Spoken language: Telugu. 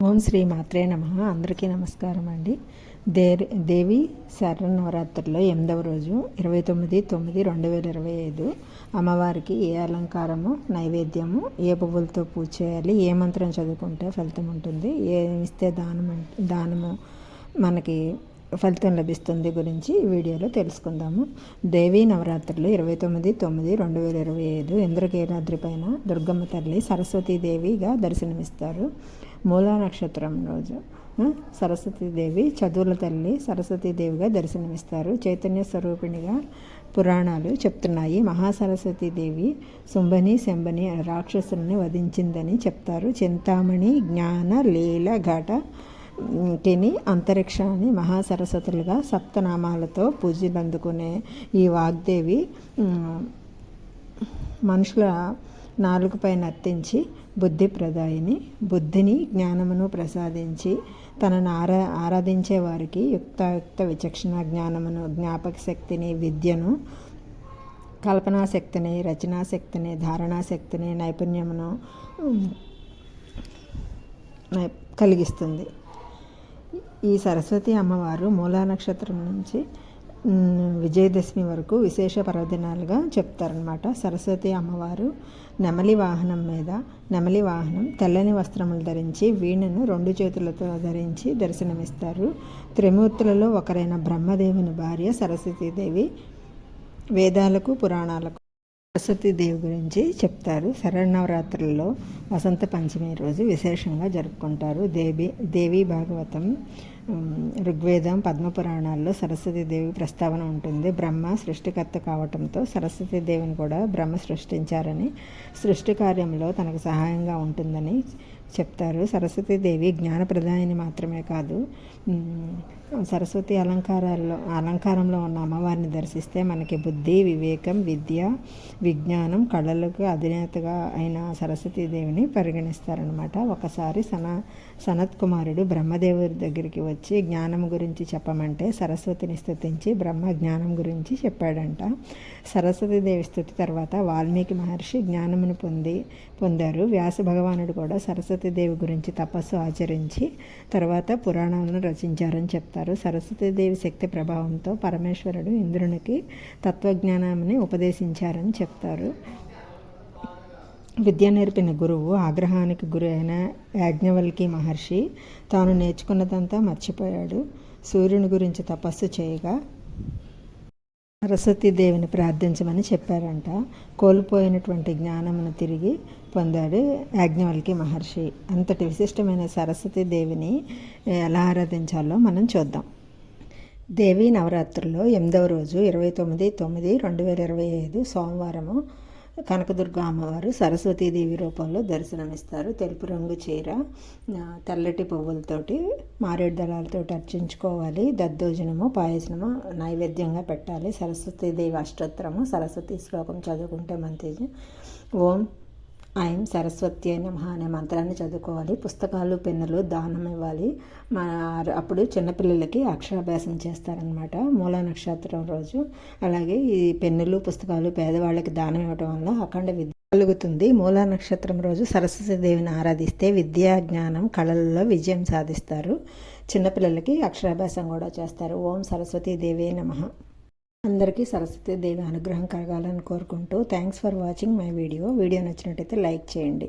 ఓం శ్రీ మాత్రే నమ. అందరికీ నమస్కారం అండి. దే దేవి శరణవరాత్రిలో ఎనిమిదవ రోజు ఇరవై తొమ్మిది తొమ్మిది రెండు వేల ఇరవై ఐదు అమ్మవారికి ఏ అలంకారము నైవేద్యము ఏ పువ్వులతో పూజ చేయాలి ఏ మంత్రం చదువుకుంటే ఫలితం ఉంటుంది ఏమి ఇస్తే దానం దానము మనకి ఫలితం లభిస్తుంది గురించి ఈ వీడియోలో తెలుసుకుందాము. దేవీ నవరాత్రులు ఇరవై తొమ్మిది తొమ్మిది రెండు వేల ఇరవై ఐదు ఇంద్రకీలాద్రి పైన దుర్గమ్మ తల్లి సరస్వతీదేవిగా దర్శనమిస్తారు. మూలా నక్షత్రం రోజు సరస్వతీదేవి చదువుల తల్లి సరస్వతీదేవిగా దర్శనమిస్తారు. చైతన్య స్వరూపిణిగా పురాణాలు చెప్తున్నాయి. మహాసరస్వతీదేవి శుంభని శంభని రాక్షసుల్ని వధించిందని చెప్తారు. చింతామణి జ్ఞాన లీల ఘట తిని అంతరిక్షాన్ని మహాసరస్వతులుగా సప్తనామాలతో పూజలు అందుకునే ఈ వాగ్దేవి మనుషుల నాలుగుపై నర్తించి బుద్ధి ప్రదాయిని బుద్ధిని జ్ఞానమును ప్రసాదించి తనను ఆరా ఆరాధించే వారికి యుక్తాయుక్త విచక్షణ జ్ఞానమును జ్ఞాపక శక్తిని విద్యను కల్పనా శక్తిని రచనా శక్తిని ధారణా శక్తిని నైపుణ్యమును కలిగిస్తుంది. ఈ సరస్వతి అమ్మవారు మూలా నక్షత్రం నుంచి విజయదశమి వరకు విశేష పర్వదినాలుగా చెప్తారనమాట సరస్వతి అమ్మవారు నెమలి వాహనం మీద నెమలి వాహనం తెల్లని వస్త్రములు ధరించి వీణను రెండు చేతులతో ధరించి దర్శనమిస్తారు. త్రిమూర్తులలో ఒకరైన బ్రహ్మదేవుని భార్య సరస్వతీదేవి వేదాలకు పురాణాలకు సరస్వతీదేవి గురించి చెప్తారు. శరణవరాత్రుల్లో వసంత పంచమి రోజు విశేషంగా జరుపుకుంటారు. దేవి దేవి భాగవతం ఋగ్వేదం పద్మపురాణాల్లో సరస్వతీదేవి ప్రస్తావన ఉంటుంది. బ్రహ్మ సృష్టికర్త కావటంతో సరస్వతీదేవిని కూడా బ్రహ్మ సృష్టించారని సృష్టి కార్యంలో తనకు సహాయంగా ఉంటుందని చెప్తారు. సరస్వతీదేవి జ్ఞానప్రదాయని మాత్రమే కాదు సరస్వతి అలంకారాల్లో అలంకారంలో ఉన్న అమ్మవారిని దర్శిస్తే మనకి బుద్ధి వివేకం విద్య విజ్ఞానం కళలకు అధినేతగా అయిన సరస్వతీదేవిని అని పరిగణిస్తారనమాట ఒకసారి సన సనత్ కుమారుడు బ్రహ్మదేవుడి దగ్గరికి వచ్చి జ్ఞానం గురించి చెప్పమంటే సరస్వతిని స్థుతించి బ్రహ్మ జ్ఞానం గురించి చెప్పాడంట. సరస్వతీదేవి స్థుతి తర్వాత వాల్మీకి మహర్షి జ్ఞానమును పొంది పొందారు. వ్యాస భగవానుడు కూడా సరస్వతీదేవి గురించి తపస్సు ఆచరించి తర్వాత పురాణాలను రచించారని చెప్తారు. సరస్వతీదేవి శక్తి ప్రభావంతో పరమేశ్వరుడు ఇంద్రునికి తత్వజ్ఞానాన్ని ఉపదేశించారని చెప్తారు. విద్య నేర్పిన గురువు ఆగ్రహానికి గురి అయిన యాజ్ఞవల్కి మహర్షి తాను నేర్చుకున్నదంతా మర్చిపోయాడు. సూర్యుని గురించి తపస్సు చేయగా సరస్వతీదేవిని ప్రార్థించమని చెప్పారంట. కోల్పోయినటువంటి జ్ఞానమును తిరిగి పొందాడు యాజ్ఞవల్కి మహర్షి. అంతటి విశిష్టమైన సరస్వతీదేవిని ఎలా ఆరాధించాలో మనం చూద్దాం. దేవి నవరాత్రుల్లో ఎనిమిదవ రోజు ఇరవై తొమ్మిది తొమ్మిది రెండు వేల ఇరవై ఐదు సోమవారము కనకదుర్గ అమ్మవారు సరస్వతీదేవి రూపంలో దర్శనమిస్తారు. తెలుపు రంగు చీర తెల్లటి పువ్వులతోటి మారేడు దళాలతో అర్చించుకోవాలి. దద్దోజనము పాయసనము నైవేద్యంగా పెట్టాలి. సరస్వతీదేవి అష్టోత్తరము సరస్వతి శ్లోకం చదువుకుంటే మంచిది. ఓం ఆయం సరస్వతి అయిన మహా అనే మంత్రాన్ని చదువుకోవాలి. పుస్తకాలు పెన్నులు దానం ఇవ్వాలి. మా అప్పుడు చిన్నపిల్లలకి అక్షరాభ్యాసం చేస్తారనమాట మూలా నక్షత్రం రోజు. అలాగే ఈ పెన్నులు పుస్తకాలు పేదవాళ్ళకి దానం ఇవ్వడం వల్ల అఖండ విద్య కలుగుతుంది. మూలా నక్షత్రం రోజు సరస్వతి దేవిని ఆరాధిస్తే విద్యా జ్ఞానం కళలలో విజయం సాధిస్తారు. చిన్నపిల్లలకి అక్షరాభ్యాసం కూడా చేస్తారు. ఓం సరస్వతీ దేవే నమ. అందరికీ సరస్వతి దేవి అనుగ్రహం కలగాలని కోరుకుంటూ thanks for watching my video video నచ్చినట్టయితే లైక్ చేయండి.